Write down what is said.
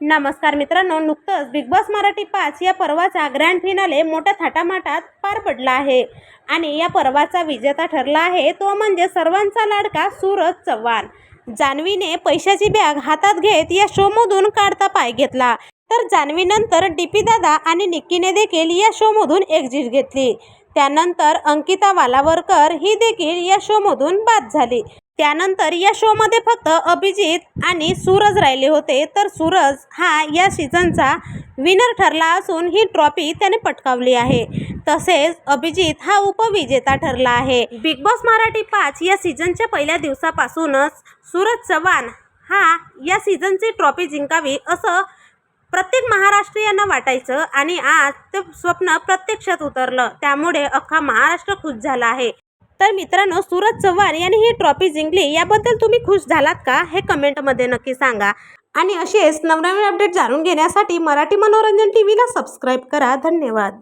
नमस्कार मित्रांनो नुकतंच बिग बॉस मराठी पाच या पर्वाचा ग्रँड फिनाले मोठ्या थाटामाटात पार पडला आहे. आणि या पर्वाचा विजेता ठरला आहे तो म्हणजे सर्वांचा लाडका सूरज चव्हाण. जान्हवीने पैशाची बॅग हातात घेत या शोमधून काढता पाय घेतला. तर जान्हवीनंतर डी पी दादा आणि निक्कीने देखील या शोमधून एक्झिट घेतली. त्यानंतर अंकिता वालावरकर ही देखील या शोमधून बाद झाली. त्यानंतर या शोमध्ये फक्त अभिजित आणि सूरज राहिले होते. तर सूरज हा या सीझनचा विनर ठरला असून ही ट्रॉफी त्याने पटकावली आहे. तसेच अभिजित हा उपविजेता ठरला आहे. बिग बॉस मराठी पाच या सीझनच्या पहिल्या दिवसापासूनच सूरज चव्हाण हा या सीझनची ट्रॉफी जिंकावी असं प्रत्येक महाराष्ट्रीयांना वाटायचं आणि आज ते स्वप्न प्रत्यक्षात उतरलं. त्यामुळे अख्खा महाराष्ट्र खुश झाला आहे. तर मित्रांनो सूरज चव्हाण यांनी ही ट्रॉफी जिंकली. याबद्दल तुम्ही खुश झालात का? हे कमेंटमध्ये नक्की सांगा. आणि असेच नवनवीन अपडेट जाणून घेण्यासाठी मराठी मनोरंजन टी व्हीला सबस्क्राईब करा. धन्यवाद.